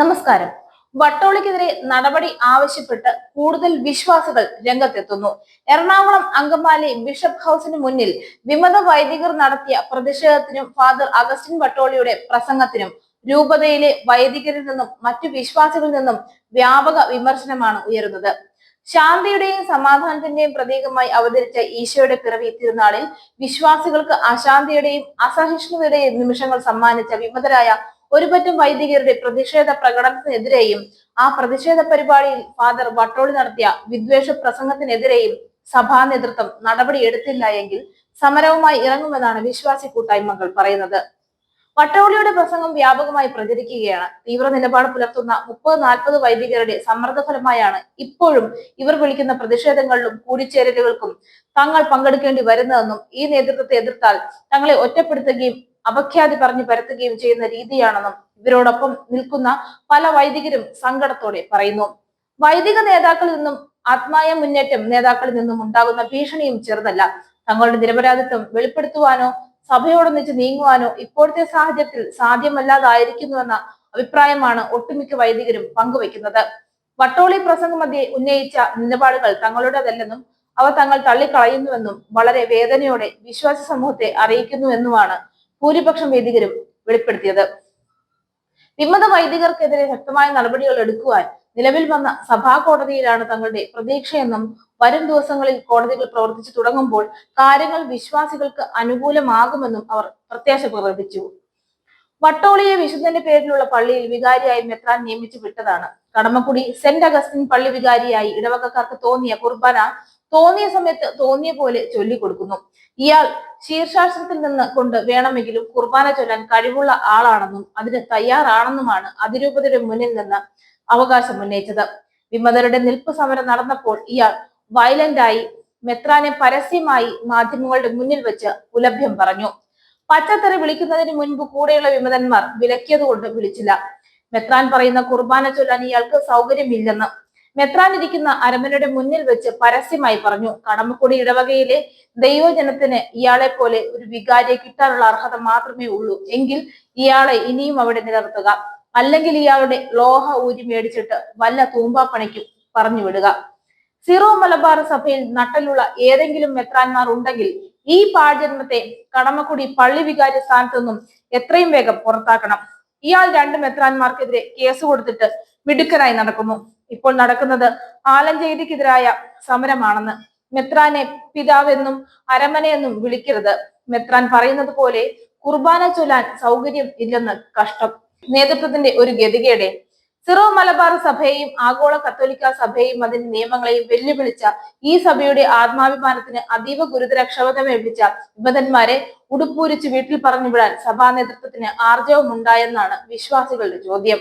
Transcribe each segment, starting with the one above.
നമസ്കാരം. വട്ടോളിക്കെതിരെ നടപടി ആവശ്യപ്പെട്ട് കൂടുതൽ വിശ്വാസികൾ രംഗത്തെത്തുന്നു. എറണാകുളം അങ്കമാലി ബിഷപ്പ് ഹൗസിന് മുന്നിൽ വിമത വൈദികർ നടത്തിയ പ്രതിഷേധത്തിനും ഫാദർ അഗസ്റ്റിൻ വട്ടോളിയുടെ പ്രസംഗത്തിനും രൂപതയിലെ വൈദികരിൽ നിന്നും മറ്റു വിശ്വാസികളിൽ നിന്നും വ്യാപക വിമർശനമാണ് ഉയരുന്നത്. ശാന്തിയുടെയും സമാധാനത്തിന്റെയും പ്രതീകമായി അവതരിച്ച ഈശോയുടെ പിറവി തിരുനാളിൽ വിശ്വാസികൾക്ക് അശാന്തിയുടെയും അസഹിഷ്ണുതയുടെയും നിമിഷങ്ങൾ സമ്മാനിച്ച വിമതരായ ഒരുപറ്റം വൈദികരുടെ പ്രതിഷേധ പ്രകടനത്തിനെതിരെയും ആ പ്രതിഷേധ പരിപാടിയിൽ ഫാദർ വട്ടോളി നടത്തിയ വിദ്വേഷ പ്രസംഗത്തിനെതിരെയും സഭാ നേതൃത്വം നടപടിയെടുത്തില്ല എങ്കിൽ സമരവുമായി ഇറങ്ങുമെന്നാണ് വിശ്വാസി കൂട്ടായ്മകൾ പറയുന്നത്. വട്ടോളിയുടെ പ്രസംഗം വ്യാപകമായി പ്രചരിക്കുകയാണ്. തീവ്ര നിലപാട് പുലർത്തുന്ന മുപ്പത് നാൽപ്പത് വൈദികരുടെ സമ്മർദ്ദ ഫലമായാണ് ഇപ്പോഴും ഇവർ വിളിക്കുന്ന പ്രതിഷേധങ്ങളിലും കൂടിച്ചേരലുകൾക്കും തങ്ങൾ പങ്കെടുക്കേണ്ടി വരുന്നതെന്നും ഈ നേതൃത്വത്തെ എതിർത്താൽ തങ്ങളെ ഒറ്റപ്പെടുത്തുകയും അപഖ്യാതി പറഞ്ഞു പരത്തുകയും ചെയ്യുന്ന രീതിയാണെന്നും ഇവരോടൊപ്പം നിൽക്കുന്ന പല വൈദികരും സങ്കടത്തോടെ പറയുന്നു. വൈദിക നേതാക്കളിൽ നിന്നും ആത്മായ മുന്നേറ്റം നേതാക്കളിൽ നിന്നും ഉണ്ടാകുന്ന ഭീഷണിയും ചെറുതല്ല. തങ്ങളുടെ നിരപരാധിത്വം വെളിപ്പെടുത്തുവാനോ സഭയോടൊന്നിച്ച് നീങ്ങുവാനോ ഇപ്പോഴത്തെ സാഹചര്യത്തിൽ സാധ്യമല്ലാതായിരിക്കുന്നുവെന്ന അഭിപ്രായമാണ് ഒട്ടുമിക്ക വൈദികരും പങ്കുവെക്കുന്നത് വട്ടോളി പ്രസംഗം മധ്യേ ഉന്നയിച്ച നിലപാടുകൾ തങ്ങളുടേതല്ലെന്നും അവ തങ്ങൾ തള്ളിക്കളയുന്നുവെന്നും വളരെ വേദനയോടെ വിശ്വാസ സമൂഹത്തെ അറിയിക്കുന്നുവെന്നുമാണ് ഭൂരിപക്ഷം വേദികരും വെളിപ്പെടുത്തിയത്. വിമത വൈദികർക്കെതിരെ ശക്തമായ നടപടികൾ എടുക്കുവാൻ നിലവിൽ വന്ന സഭാ കോടതിയിലാണ് തങ്ങളുടെ പ്രതീക്ഷയെന്നും വരും ദിവസങ്ങളിൽ കോടതികൾ പ്രവർത്തിച്ചു തുടങ്ങുമ്പോൾ കാര്യങ്ങൾ വിശ്വാസികൾക്ക് അനുകൂലമാകുമെന്നും അവർ പ്രത്യാശ പ്രകടിപ്പിച്ചു. വട്ടോളിയെ വിശുദ്ധന്റെ പേരിലുള്ള പള്ളിയിൽ വികാരിയായി മെത്രാൻ നിയമിച്ചു വിട്ടതാണ്. കടമക്കുടി സെന്റ് അഗസ്റ്റിൻ പള്ളി വികാരിയായി ഇടവകക്കാർക്ക് തോന്നിയ കുർബാന തോന്നിയ സമയത്ത് തോന്നിയ പോലെ ചൊല്ലിക്കൊടുക്കുന്നു ഇയാൾ ശീർഷാസ്ത്രത്തിൽ നിന്ന് കൊണ്ട് വേണമെങ്കിലും കുർബാന ചൊല്ലാൻ കഴിവുള്ള ആളാണെന്നും അതിന് തയ്യാറാണെന്നുമാണ് അതിരൂപതയുടെ മുന്നിൽ നിന്ന് അവകാശം ഉന്നയിച്ചത്. വിമതരുടെ നിൽപ്പ് സമരം നടന്നപ്പോൾ ഇയാൾ വയലന്റായി മെത്രാനെ പരസ്യമായി മാധ്യമങ്ങളുടെ മുന്നിൽ വെച്ച് ഉലഭ്യം പറഞ്ഞു. പച്ചത്തറി വിളിക്കുന്നതിന് മുൻപ് കൂടെയുള്ള വിമതന്മാർ വിലക്കിയതുകൊണ്ട് വിളിച്ചില്ല. മെത്രാൻ പറയുന്ന കുർബാന ചൊല്ലാൻ ഇയാൾക്ക് സൗകര്യമില്ലെന്ന് മെത്രാൻ ഇരിക്കുന്ന അരമനയുടെ മുന്നിൽ വെച്ച് പരസ്യമായി പറഞ്ഞു കടമക്കുടി ഇടവകയിലെ ദൈവജനത്തിന് ഇയാളെ പോലെ ഒരു വികാരിയെ കിട്ടാനുള്ള അർഹത മാത്രമേ ഉള്ളൂ. എങ്കിൽ ഇയാളെ ഇനിയും അവിടെ നിലനിർത്തുക. അല്ലെങ്കിൽ ഇയാളുടെ ലോഹ ഊരി മേടിച്ചിട്ട് വല്ല തൂമ്പാപ്പണിക്കും പറഞ്ഞു വിടുക. സീറോ മലബാർ സഭയിൽ നട്ടലുള്ള ഏതെങ്കിലും മെത്രാന്മാർ ഉണ്ടെങ്കിൽ ഈ പാഴ്ജന്മത്തെ കടമക്കുടി പള്ളി വികാരി സ്ഥാനത്തു നിന്നും എത്രയും വേഗം പുറത്താക്കണം. ഇയാൾ രണ്ട് മെത്രാന്മാർക്കെതിരെ കേസ് കൊടുത്തിട്ട് മിടുക്കനായി നടക്കുന്നു. ഇപ്പോൾ നടക്കുന്നത് ആലഞ്ചേരിക്കെതിരായ സമരമാണെന്ന് മെത്രാനെ പിതാവെന്നും അരമനയെന്നും വിളിക്കരുത്. മെത്രാൻ പറയുന്നത് പോലെ കുർബാന ചൊല്ലാൻ സൗകര്യം ഇല്ലെന്ന് കഷ്ടം. നേതൃത്വത്തിന്റെ ഒരു ഗതികേടെ. സിറോ മലബാർ സഭയെയും ആഗോള കത്തോലിക്ക സഭയെയും അതിന്റെ നിയമങ്ങളെയും വെല്ലുവിളിച്ച ഈ സഭയുടെ ആത്മാഭിമാനത്തിന് അതീവ ഗുരുതര ക്ഷമതമേൽപ്പിച്ച വിമതന്മാരെ ഉടുപ്പൂരിച്ച് വീട്ടിൽ പറഞ്ഞുവിടാൻ സഭാ നേതൃത്വത്തിന് ആർജവമുണ്ടായെന്നാണ് വിശ്വാസികളുടെ ചോദ്യം.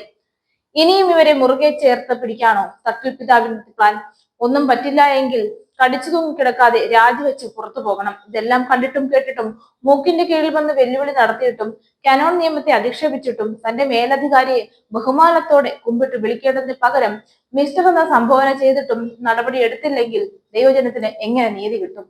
ഇനിയും ഇവരെ മുറുകെ ചേർത്ത് പിടിക്കാനോ തട്ടിൽ പിതാവിന്റെ പ്ലാൻ ഒന്നും പറ്റില്ല എങ്കിൽ കടിച്ചു തൂങ്ങി കിടക്കാതെ രാജിവെച്ച് പുറത്തു പോകണം. ഇതെല്ലാം കണ്ടിട്ടും കേട്ടിട്ടും മൂക്കിന്റെ കീഴിൽ വന്ന് വെല്ലുവിളി നടത്തിയിട്ടും കനോൺ നിയമത്തെ അധിക്ഷേപിച്ചിട്ടും തന്റെ മേലധികാരിയെ ബഹുമാനത്തോടെ കുമ്പിട്ട് വിളിക്കേണ്ടതിന് പകരം മിസ്റ്റർ എന്ന സംഭാവന ചെയ്തിട്ടും നടപടി എടുത്തില്ലെങ്കിൽ ദൈവജനത്തിന് എങ്ങനെ നീതി കിട്ടും?